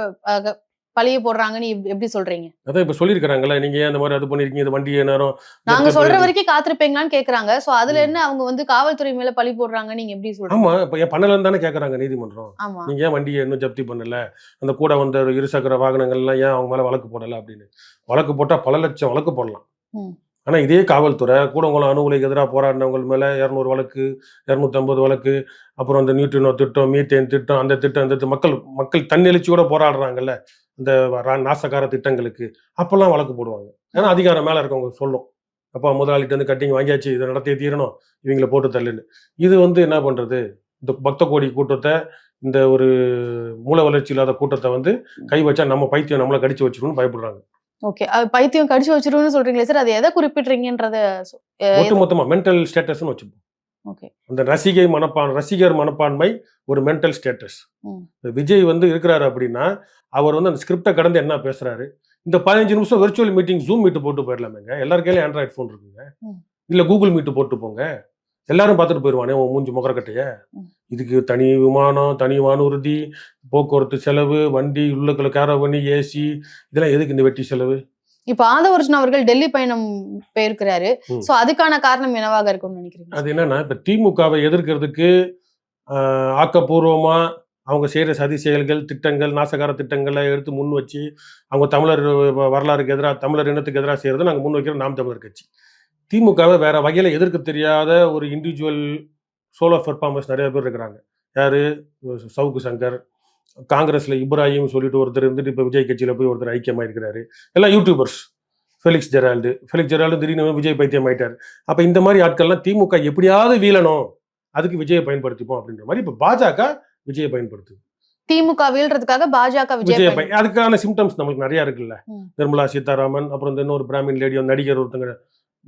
பழிய போடுறாங்கன்னு எப்- எப்படி சொல்றீங்க? அதான் இப்ப சொல்லியிருக்கிறாங்கல்ல நீங்க ஏன் இந்த மாதிரி அது பண்ணிருக்கீங்க? இது வண்டியை நேரம் நாங்க சொல்ற. வரைக்கும் காத்திருப்பீங்களான்னு கேக்குறாங்க. சோ அதுல. என்ன அவங்க வந்து காவல்துறை மேல பழி போடுறாங்க நீங்க எப்படி சொல்றீங்க? ஆமா இப்ப ஏன் பண்ணலன்னு தானே கேக்குறாங்க நீதிமன்றம். நீங்க ஏன் வண்டியை இன்னும் ஜப்தி பண்ணல? அந்த கூட வந்த இருசக்கர வாகனங்கள்லாம் ஏன் அவங்க மேல வழக்கு போடல அப்படின்னு? வழக்கு போட்டா பல லட்சம் வழக்கு போடலாம். ஆனா இதே காவல்துறை கூடங்குளம் அணு உலைக்கு எதிராக போராடினவங்க மேல இரநூறு வழக்கு இரநூத்தம்பது வழக்கு அப்புறம் இந்த நியூட்ரினோ திட்டம் மீத்தேன் திட்டம் அந்த திட்டம் திட்டம், மக்கள் மக்கள் தன்னெழுச்சியோட போராடுறாங்கல்ல. இந்த நாசகார திட்டங்களுக்கு அப்பெல்லாம் வழக்கு போடுவாங்க. ஏன்னா அதிகாரம் மேல இருக்கவங்க சொல்லும். அப்பா முதலாளிட்ட இருந்து கட்டிங் வாங்கியாச்சு இதை நடத்தியே தீரணும் இவங்களை போட்டு தள்ளுன்னு. இது வந்து என்ன பண்றது? இந்த பக்த கோடி கூட்டத்தை இந்த ஒரு மூல வளர்ச்சி இல்லாத கூட்டத்தை வந்து கை வச்சா நம்ம பைத்தியம் நம்மளை கடிச்சு வச்சிரும்னு பயப்படுறாங்க. ஓகே. பைத்தியம் கடிச்சு வச்சிருன்னு சொல்றீங்களே சார் அது எதை குறிப்பிடுறீங்கன்றத அஹ் ஒட்டுமொத்தமா மென்டல் ஸ்டேட்டஸ்னு வச்சுப்போம் ஓகே. அந்த ரசிகை மனப்பான் ரசிகர் மனப்பான்மை ஒரு மென்டல் ஸ்டேட்டஸ். விஜய் வந்து இருக்கிறாரு அப்படின்னா அவர் வந்து அந்த ஸ்கிரிப்டை கடந்து என்ன பேசுறாரு? இந்த பதினஞ்சு நிமிஷம் வெர்ச்சுவல் மீட்டிங் ஜூம் மீட் போட்டு போயிடலாமேங்க. எல்லார் கையிலயும் ஆண்ட்ராய்ட் ஃபோன் இருக்குங்க. இல்ல கூகுள் மீட் போட்டு போங்க. எல்லாரும் பார்த்துட்டு போயிடுவானே உன் மூஞ்சி முகரக்கட்டைய. இதுக்கு தனி விமானம் தனி வானூர்தி போக்குவரத்து செலவு வண்டி உள்ளுக்குள்ள கேரவணி ஏசி இதெல்லாம் எதுக்கு இந்த வெட்டி செலவு? இப்ப ஆதவர்ஷன் அவர்கள் டெல்லி பயணம் போயிருக்கிறாரு. சோ அதுக்கான காரணம் என்னவாக இருக்கும்னு நினைக்கிறீங்க? அது என்னன்னா இப்ப திமுகவை எதிர்க்கிறதுக்கு ஆக்கப்பூர்வமா அவங்க செய்கிற சதி செயல்கள் திட்டங்கள் நாசகார திட்டங்களை எடுத்து முன் வச்சு அவங்க தமிழர் வரலாறுக்கு எதிராக தமிழர் இனத்துக்கு எதிராக செய்கிறத நாங்கள் முன் வைக்கிற நாம் தமிழர் கட்சி. திமுகவை வேற வகையில் எதிர்க்க தெரியாத ஒரு இண்டிவிஜுவல் சோலோ பெர்ஃபார்மன்ஸ் நிறைய பேர் இருக்கிறாங்க. யார்? சவுக்கு சங்கர் காங்கிரஸில் இப்ராஹிம் சொல்லிட்டு ஒருத்தர் இருந்துட்டு இப்போ விஜய் கட்சியில் போய் ஒருத்தர் ஐக்கியமாக இருக்கிறாரு எல்லாம் YouTubers Felix Gerald Felix Gerald திடீர்னு விஜய் பைத்தியம் ஆயிட்டார் அப்போ இந்த மாதிரி ஆட்கள்லாம் திமுக எப்படியாவது வீழணும். அதுக்கு விஜயை பயன்படுத்திப்போம் அப்படின்ற மாதிரி இப்போ பாஜக விஜயை பயன்படுத்துது. திமுக வீழ்றதுக்காக பாஜக விஜய் அதுக்கான சிம்டம்ஸ் நம்மளுக்கு நிறைய இருக்குல்ல. நிர்மலா சீதாராமன் அப்புறம் இந்த இன்னொரு பிராமின் லேடி நடிகர் ஒருத்தங்க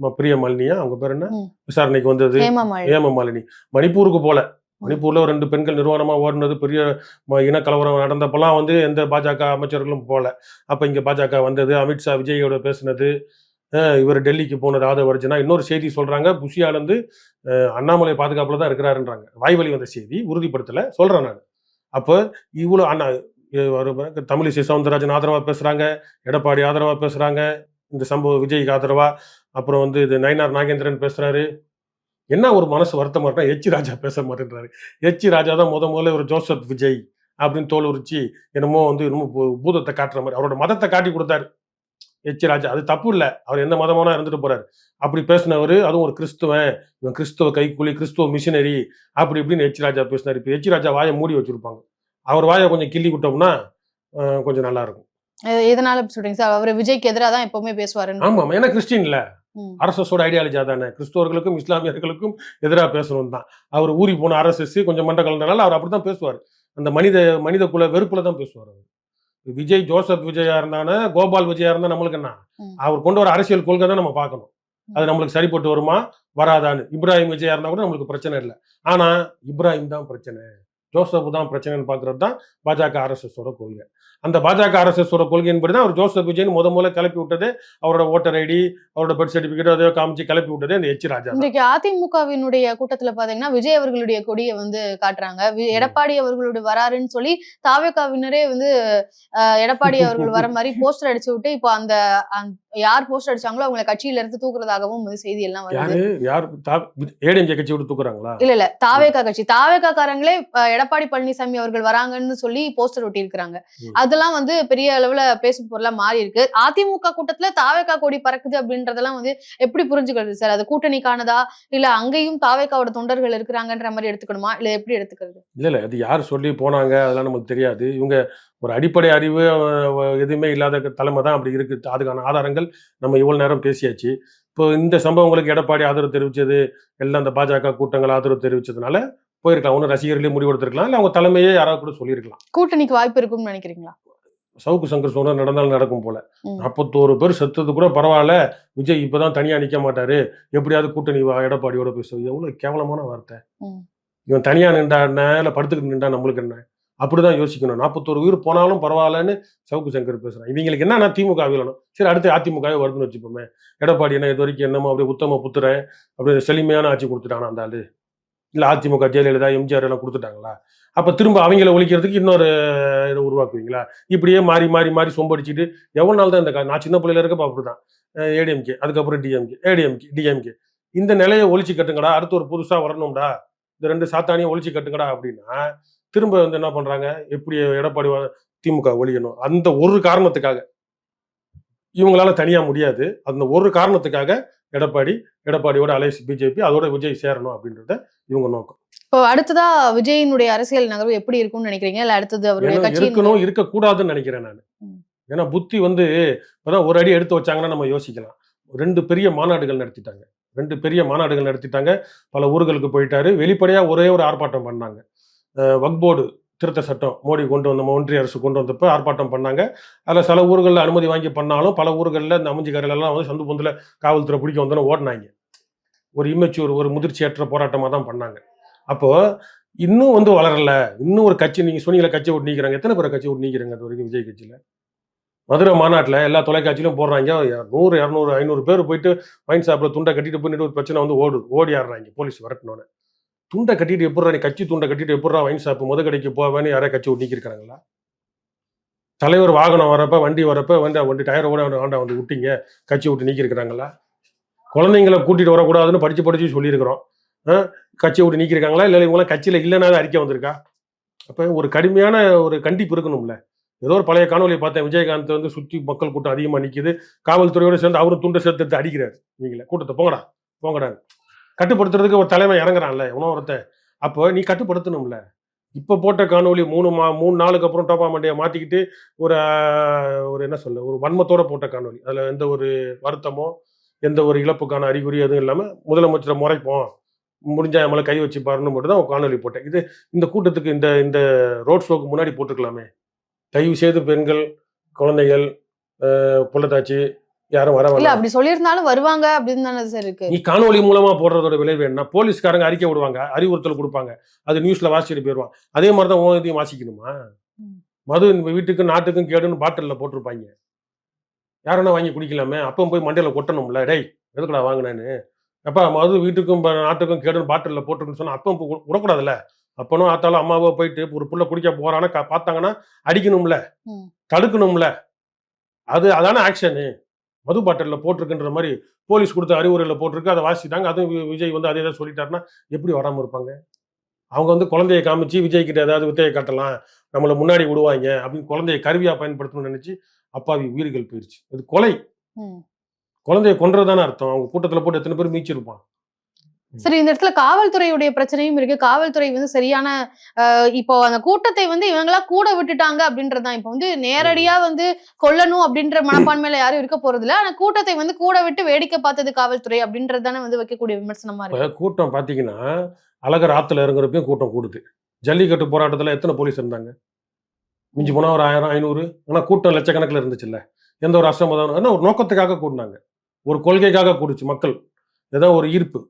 ம- பிரிய மாலினியா அவங்க பேர் என்ன. விசாரணைக்கு வந்தது. ஏம மாலினி. மணிப்பூருக்கு போல. மணிப்பூர்ல ரெண்டு பெண்கள் நிர்வாணமா ஓடினது. பெரிய ம- இனக்கலவரம் நடந்தப்பெல்லாம் வந்து எந்த பாஜக அமைச்சர்களும் போல. அப்ப இங்க பாஜக வந்தது. அமித்ஷா விஜயோட பேசுனது. இவர் டெல்லிக்கு போனது ஆதவ இன்னொரு செய்தி சொல்கிறாங்க புஷி ஆனந்து அண்ணாமலை பாதுகாப்பில் தான் இருக்கிறாருன்றாங்க. வாய்வழி வந்த செய்தி உறுதிப்படுத்தலை. சொல்கிறேன் நான். அப்போ இவ்வளோ அண்ணா தமிழிசை சவுந்தரராஜன் ஆதரவாக பேசுகிறாங்க எடப்பாடி ஆதரவாக பேசுகிறாங்க இந்த சம்பவ விஜய்க்கு ஆதரவாக அப்புறம் வந்து இது நயனார் நாகேந்திரன் பேசுகிறாரு என்ன ஒரு மனசு வருத்தமா இருக்கா எச்சி ராஜா பேச மாட்டேன்றாரு. எச்சி ராஜா தான் முத முதல்ல ஒரு ஜோசப் விஜய் அப்படின்னு தோல் உரிச்சு என்னமோ வந்து என்னமோ பூ- பூதத்தை காட்டுற மாதிரி அவரோட மதத்தை காட்டி கொடுத்தாரு. எச்சி ராஜா அது தப்பு இல்லை. அவர் எந்த மதமானா இருந்துட்டு போறாரு. அப்படி பேசினவர் அதுவும் ஒரு கிறிஸ்துவன். இவன் கிறிஸ்துவ கைக்கூலி கிறிஸ்துவ மிஷினரி அப்படி இப்படின்னு எச்சி ராஜா பேசினார். இப்போ எச்சி ராஜா வாயை மூடி வச்சிருப்பாங்க. அவர் வாயை கொஞ்சம் கிள்ளி விட்டோம்னா கொஞ்சம் நல்லா இருக்கும். எதனால சொல்றீங்க சார்? அவர் விஜய்க்கு எதிராக தான் எப்பவுமே பேசுவாருன்னு. ஆமா ஆமா. ஏன்னா கிறிஸ்டின் இல்ல. ம். ஆர்எஸ்எஸோட ஐடியாலஜி தானே கிறிஸ்தவர்களுக்கும் இஸ்லாமியர்களுக்கும் எதிராக பேசணும் தான். அவர் ஊறி போன ஆர்எஸ்எஸ் கொஞ்சம் மண்ட கலந்தனால அவர் அப்படித்தான் பேசுவார். அந்த மனித மனித குல வெறுப்புல தான் பேசுவார் அவர். விஜய் ஜோசப் விஜயா இருந்தானே கோபால் விஜயா இருந்தா நம்மளுக்கு என்ன. அவர் கொண்டு வர அரசியல் கொள்கை தான் நம்ம பார்க்கணும். அது நம்மளுக்கு சரிப்பட்டு வருமா? வராதான்னு. இப்ராஹிம் விஜயா இருந்தா கூட நம்மளுக்கு பிரச்சனை இல்லை. ஆனா இப்ராஹிம் தான் பிரச்சனை. ஜோசப் தான் பிரச்சனைன்னு பாக்குறது தான் பாஜக ஆர்எஸ்எஸோட கொள்கை. அந்த பாஜக ஆர்எஸ்எஸோட கொள்கையின்படி தான் அவர் ஜோசப் விஜய்னு முத முதல்ல கிளப்பி விட்டது. அவரோட ஓட்டர் ஐடி அவரோட பர்த் சர்டிபிகேட் அதையோ காமிச்சு கிளப்பி விட்டதே இந்த எச் ராஜா. இன்றைக்கு அதிமுகவினுடைய கூட்டத்துல பாத்தீங்கன்னா விஜய் அவர்களுடைய கொடியை வந்து காட்டுறாங்க. எடப்பாடி அவர்களுடைய வராருன்னு சொல்லி தாவேக்காவினரே வந்து எடப்பாடி அவர்கள் வர மாதிரி போஸ்டர் அடிச்சு விட்டு இப்போ அந்த- யார் போஸ்டர் அடிச்சாங்களோ அவங்களை கட்சியில இருந்து தூக்குறதாகவும் செய்தி எல்லாம் வருது. யாரு? யார்? ஏடிஎம்கே கட்சி விட்டு தூக்குறாங்களா? இல்ல இல்ல. தாவேகா கட்சி. தாவேகா காரங்களே எடப்பாடி பழனிசாமி அவர்கள் வராங்கன்னு சொல்லி போஸ்டர் ஒட்டி இருக்காங்க ம். அதெல்லாம் வந்து பெரிய அளவுல பேசும் பொருளா மாறி இருக்கு அதிமுக கூட்டத்துல தாவேகா கொடி பறக்குது அப்படின்றதெல்லாம் வந்து எப்படி புரிஞ்சுக்கிறது சார்? அது கூட்டணிக்கானதா இல்ல அங்கேயும் தாவேகாவோட தொண்டர்கள் இருக்கிறாங்கன்ற மாதிரி எடுத்துக்கணுமா? இல்ல எப்படி எடுத்துக்கிறது? இல்ல இல்ல. அது யார் சொல்லி போனாங்க? அதெல்லாம் நமக்கு தெரியாது. இவங்க ஒரு அடிப்படை அறிவு எதுவுமே இல்லாத தலைமை தான் அப்படி இருக்கு. அதுக்கான ஆதாரங்கள் நம்ம இவ்வளவு நேரம் பேசியாச்சு. இப்போ இந்த சம்பவங்களுக்கு எடப்பாடி ஆதரவு தெரிவிச்சது எல்லாம் அந்த பாஜக கூட்டங்கள் ஆதரவு தெரிவிச்சதுனால போயிருக்கலாம். ஒன்றும் ரசிகர்களே முடிவெடுத்திருக்கலாம் இல்லை அவங்க தலைமையே யாராவது கூட சொல்லியிருக்கலாம். கூட்டணிக்கு வாய்ப்பு இருக்கும்னு நினைக்கிறீங்களா? சவுக்கு சங்கர் சொன்ன நடந்தாலும் நடக்கும் போல. நாற்பத்தோரு பேர் செத்தது கூட பரவாயில்ல. விஜய் இப்பதான் தனியா நிக்க மாட்டாரு. எப்படியாவது கூட்டணி வா எடப்பாடியோட பேசுவோம். எவ்வளவு கேவலமான வார்த்தை. இவன் தனியா நின்றா என்ன? இல்ல படுத்துக்கிட்டு நின்றா நம்மளுக்கு என்ன? அப்படிதான் யோசிக்கணும். நாற்பத்தோரு உயிர் போனாலும் பரவாயில்லன்னு சவுக்கு சங்கர் பேசுறான். இவங்களுக்கு என்னன்னா திமுக வேணும் சரி அடுத்து அதிமுகவே வருதுன்னு வச்சுப்போமே. எடப்பாடி என்ன இது வரைக்கும் என்னமோ அப்படியே உத்தம புத்துறேன் அப்படியே செழுமையான ஆட்சி கொடுத்துட்டானா அந்த ஆளு? இல்லை அதிமுக ஜெயலலிதா எம்ஜிஆர் எல்லாம் கொடுத்துட்டாங்களா? அப்ப திரும்ப அவங்கள ஒழிக்கிறதுக்கு இன்னொரு இதை உருவாக்குவீங்களா? இப்படியே மாறி மாறி மாறி சொம்படிச்சுட்டு எவ்வளோ நாள் தான் இந்த கா- நான் சின்ன பிள்ளையில இருக்கப்பா அப்படி தான் ஏடிஎம்கே அதுக்கப்புறம் டிஎம்கே ஏடிஎம்கே டிஎம்கே. இந்த நிலையை ஒழிச்சு கட்டுங்கடா. அடுத்து ஒரு புதுசா வரணும்டா. இந்த ரெண்டு சாத்தானியும் ஒழிச்சு கட்டுங்கடா அப்படின்னா திரும்ப வந்து என்ன பண்றாங்க? எப்படி எடப்பாடி திமுக ஒழியணும்? அந்த ஒரு காரணத்துக்காக. இவங்களால தனியா முடியாது. அந்த ஒரு காரணத்துக்காக எடப்பாடி எடப்பாடியோட அலைஸ் பிஜேபி அதோட விஜய் சேரணும் அப்படின்றத இவங்க நோக்கம். இப்போ அடுத்ததா விஜயினுடைய அரசியல் நகர்வு எப்படி இருக்கும்னு நினைக்கிறீங்க? இல்ல அடுத்தது அவருடைய இருக்கணும் இருக்கக்கூடாதுன்னு நினைக்கிறேன் நான். ஏன்னா புத்தி வந்து இப்பதான் ஒரு அடி எடுத்து வச்சாங்கன்னா நம்ம யோசிக்கலாம். ரெண்டு பெரிய மாநாடுகள் நடத்திட்டாங்க. ரெண்டு பெரிய மாநாடுகள் நடத்திட்டாங்க. பல ஊர்களுக்கு போயிட்டாரு. வெளிப்படையா ஒரே ஒரு ஆர்ப்பாட்டம் பண்ணாங்க. வக்போர்டு திருத்த சட்டம் மோடி கொண்டு வந்த ஒன்றிய அரசு கொண்டு வந்தப்ப ஆர்ப்பாட்டம் பண்ணாங்க. அதில் சில ஊர்களில் அனுமதி வாங்கி பண்ணாலும் பல ஊர்களில் இந்த அமைஞ்சிக்காரர்கள் கரையிலெல்லாம் வந்து சந்து பொந்தில் காவல்துறை பிடிக்க வந்தோன்னு ஓடினாங்க. ஒரு இம்மெச்சூர் ஒரு முதிர்ச்சியற்ற போராட்டமாக தான் பண்ணாங்க. அப்போது இன்னும் வந்து வளரல. இன்னும் ஒரு கட்சி நீங்கள் சொன்னீங்களா கட்சி விட்டு நீக்கிறாங்க. எத்தனை பேர் கட்சி விட்டு நீக்கிறாங்க அது வரைக்கும் விஜய் கட்சியில்? மதுரை மாநாட்டில் எல்லா தொலைக்காட்சியிலும் போடுறாங்க. நூறு இரநூறு ஐநூறு பேர் போயிட்டு வைன் ஷாப்பில் துண்டை கட்டிட்டு போயிட்டு ஒரு பிரச்சனை வந்து ஓடு ஓடி ஆடுறாங்க போலீஸ் வரட்டினோன்னு. துண்டை கட்டிட்டு எப்படா நீ கட்சி துண்டை கட்டிட்டு எப்படா வைன் ஷாப்பு முத கடைக்கு போவேன்னு யாரையா கட்சி ஒட்டிக்கிருக்காங்களா தலைவர் வாகனம் வரப்ப வண்டி வரப்ப வந்து வண்டி டயர் கூட ஆண்டா வந்து விட்டீங்க கட்சி விட்டு நீக்கிருக்கிறாங்களா குழந்தைங்களை கூட்டிட்டு வரக்கூடாதுன்னு படிச்சு படிச்சு சொல்லியிருக்கிறோம். ஆ? கட்சியை விட்டு நீக்கிருக்காங்களா இல்லை இவங்களாம் கட்சியில் இல்லைன்னா அறிக்கை வந்திருக்கா? அப்போ ஒரு கடுமையான ஒரு கண்டிப்பு இருக்கணும்ல. ஏதோ ஒரு பழைய காணொலியை பார்த்தேன் விஜயகாந்த் வந்து சுற்றி மக்கள் கூட்டம் அதிகமாக நிற்கிது காவல்துறையோட சேர்ந்து அவரும் துண்டை சேர்த்து எடுத்து அடிக்கிறாரு. நீங்களே கூட்டத்தை போங்கடா போங்கடா கட்டுப்படுத்துறதுக்கு ஒரு தலைமை இறங்குறான்ல எவனோ ஒருத்தன் அப்போ நீ கட்டுப்படுத்தணும்ல. இப்போ போட்ட காணொலி மூணு மா மூணு நாளுக்கு அப்புறம் டோப்பா மண்டையை மாற்றிக்கிட்டு ஒரு ஒரு என்ன சொல்ல ஒரு வன்மத்தோட போட்ட காணொலி அதில் எந்த ஒரு வருத்தமோ எந்த ஒரு இழப்புக்கான அறிகுறி எதுவும் இல்லாமல் முதலமைச்சரை முறைப்போம். முடிஞ்சா நம்மளை கை வச்சு பாருன்னு மட்டும் தான் காணொலி போட்டேன். இது இந்த கூட்டத்துக்கு இந்த இந்த ரோட் ஷோக்கு முன்னாடி போட்டுக்கலாமே. தயவு செய்து பெண்கள் குழந்தைகள் புள்ளத்தாச்சி யாரும் வர இல்ல அப்படி சொல்லியிருந்தாலும் வருவாங்க அப்படின்னு தானே சார் இருக்கு. நீ காணொலி மூலமா போடுறதோட விளைவு என்ன? போலீஸ்காரங்க அறிக்கை விடுவாங்க அறிவுறுத்தல் கொடுப்பாங்க. அது நியூஸ்ல வாசிச்சுட்டு போயிடுவான் அதே மாதிரி தான் உன் இதையும் வாசிக்கணுமா. மது வீட்டுக்கும் நாட்டுக்கும் கேடுன்னு பாட்டில்ல போட்டிருப்பாங்க. யாருன்னா வாங்கி குடிக்கலாமே? அப்பவும் போய் மண்டையில கொட்டணும்ல. டேய் எதுக்குடா வாங்கினேன்னு? அப்பா மது வீட்டுக்கும் நாட்டுக்கும் கேடுன்னு பாட்டில்ல போட்டிருக்குன்னு சொன்னா அப்பவும் போ- விடக்கூடாதுல்ல? அப்பனும் ஆத்தாலும் அம்மாவோ போயிட்டு ஒரு புள்ள குடிக்க போறான்னா பார்த்தாங்கன்னா அடிக்கணும்ல. தடுக்கணும்ல. அது அதான ஆக்ஷனு மது பாட்டில்ல போட்டிருக்குன்ற மாதிரி போலீஸ் கொடுத்த அறிவுரையில போட்டிருக்கு. அதை வாசிட்டாங்க அதுவும் விஜய் வந்து அதே தான் சொல்லிட்டாருன்னா எப்படி வராம இருப்பாங்க? அவங்க வந்து குழந்தையை காமிச்சு விஜய் கிட்ட ஏதாவது வித்தையை காட்டலாம். நம்மளை முன்னாடி விடுவாங்க அப்படின்னு குழந்தைய கருவியா பயன்படுத்தணும்னு நினைச்சு அப்பாவி உயிர்கள் போயிருச்சு. இது கொலை. குழந்தைய கொன்றதுதானே அர்த்தம். அவங்க கூட்டத்துல போட்டு எத்தனை பேர் மீச்சிருப்பான். சரி இந்த இடத்துல காவல்துறையுடைய பிரச்சனையும் இருக்கு. காவல்துறை வந்து சரியான இப்போ அந்த கூட்டத்தை வந்து இவங்களா கூட விட்டுட்டாங்க அப்படின்றதுதான். இப்போ வந்து நேரடியா வந்து கொல்லணும் அப்படின்ற மனப்பான்மையில யாரும் இருக்க போறது இல்ல ஆனா கூட்டத்தை வந்து கூட விட்டு வேடிக்கை பார்த்தது காவல்துறை அப்படின்றது தானே வந்து வைக்கக்கூடிய விமர்சனமா இருக்கு. கூட்டம் பாத்தீங்கன்னா அழகர் ஆத்துல இறங்குறப்பையும் கூட்டம் கூடுது. ஜல்லிக்கட்டு போராட்டத்துல எத்தனை போலீஸ் இருந்தாங்க? மிஞ்சி போனா ஒரு ஆயிரம் ஐநூறு. ஆனா கூட்டம் லட்சக்கணக்கில் இருந்துச்சுல்ல. எந்த ஒரு அசம்பதம் ஆனா ஒரு நோக்கத்துக்காக கூடினாங்க. ஒரு கொள்கைக்காக கூடுச்சு மக்கள். ஏதோ ஒரு ஈர்ப்பு.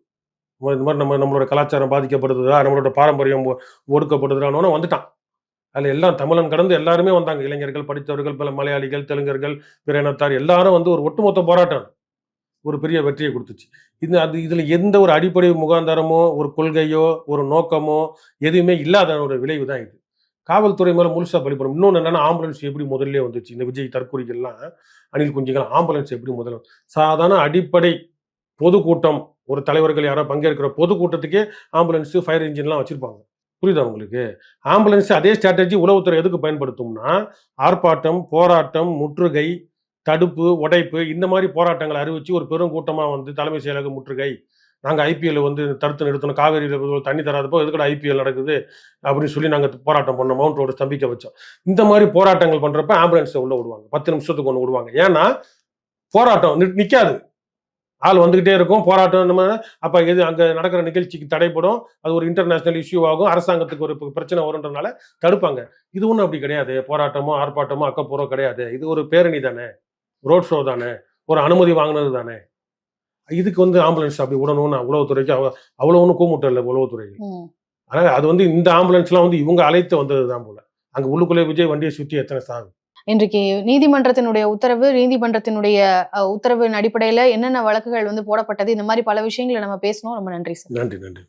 இந்த மாதிரி நம்ம நம்மளோட கலாச்சாரம் பாதிக்கப்படுதுதா நம்மளோட பாரம்பரியம் ஒ- வந்துட்டான். அதில் எல்லாம் தமிழன் கடந்து எல்லாருமே வந்தாங்க. இளைஞர்கள் படித்தவர்கள் பல மலையாளிகள் தெலுங்கர்கள் பிற இனத்தார் எல்லாரும் வந்து ஒரு ஒட்டுமொத்த போராட்டம். ஒரு பெரிய வெற்றியை கொடுத்துச்சு. இது அது இதில் எந்த ஒரு அடிப்படை முகாந்தாரமோ ஒரு கொள்கையோ ஒரு நோக்கமோ எதுவுமே இல்லாத ஒரு விளைவு தான் இது. காவல்துறை மேலே முழுசாக பழிப்படும் இன்னொன்று என்னென்னா ஆம்புலன்ஸ் எப்படி முதல்ல வந்துச்சு? இந்த விஜய் தற்கொலைகள்லாம் அணில் குஞ்சுகள் ஆம்புலன்ஸ் எப்படி முதல்ல சாதாரண அடிப்படை பொதுக்கூட்டம் ஒரு தலைவர்கள் யாரோ பங்கேற்கிற பொதுக்கூட்டத்துக்கே ஆம்புலன்ஸு ஃபயர் இன்ஜின்லாம் வச்சுருப்பாங்க. புரியுதா உங்களுக்கு? ஆம்புலன்ஸ் அதே ஸ்ட்ராட்டஜி உளவுத்துறை எதுக்கு பயன்படுத்தும்னா ஆர்ப்பாட்டம் போராட்டம் முற்றுகை தடுப்பு உடைப்பு இந்த மாதிரி போராட்டங்களை அறிவிச்சு ஒரு பெரும் கூட்டமாக வந்து தலைமை செயலக முற்றுகை. நாங்கள் ஐபிஎல் வந்து தடுத்து நிறுத்தணும் காவேரியில் தண்ணி தராதப்போ எதுக்கட ஐபிஎல் நடக்குது அப்படின்னு சொல்லி நாங்கள் போராட்டம் பண்ணோம் மவுண்ட் ரோடு ஸ்தம்பிக்க வச்சோம். இந்த மாதிரி போராட்டங்கள் பண்ணுறப்ப ஆம்புலன்ஸை உள்ளே விடுவாங்க பத்து நிமிஷத்துக்கு ஒன்று விடுவாங்க. ஏன்னா போராட்டம் நிற்காது ஆள் வந்துகிட்டே இருக்கும் போராட்டம் நம்ம அப்ப எது அங்க நடக்கிற நிகழ்ச்சிக்கு தடைப்படும் அது ஒரு இன்டர்நேஷனல் இஷ்யூ ஆகும். அரசாங்கத்துக்கு ஒரு பிரச்சனை வரும்ன்றனால தடுப்பாங்க. இது ஒன்றும் அப்படி கிடையாது. போராட்டமோ ஆர்ப்பாட்டமோ அக்கப்பூரோ கிடையாது. இது ஒரு பேரணி தானே. ரோட் ஷோ தானே. ஒரு அனுமதி வாங்கினது தானே. இதுக்கு வந்து ஆம்புலன்ஸ் அப்படி விடணும்னு உளவுத்துறைக்கு அவ அவ்வளோ ஒன்றும் கூமுட்டம் இல்லை உளவுத்துறை. ஆனால் அது வந்து இந்த ஆம்புலன்ஸ்லாம் வந்து இவங்க அழைத்து வந்தது தான் போல. அங்க உள்ளுக்குள்ளே விஜய் வண்டியை சுற்றி எத்தனை சாகு இன்றைக்கு நீதிமன்றத்தினுடைய உத்தரவு நீதிமன்றத்தினுடைய அஹ், உத்தரவின் அடிப்படையில என்னென்ன வழக்குகள் வந்து போடப்பட்டது இந்த மாதிரி பல விஷயங்களை நம்ம பேசணும் ரொம்ப நன்றி சார். நன்றி நன்றி.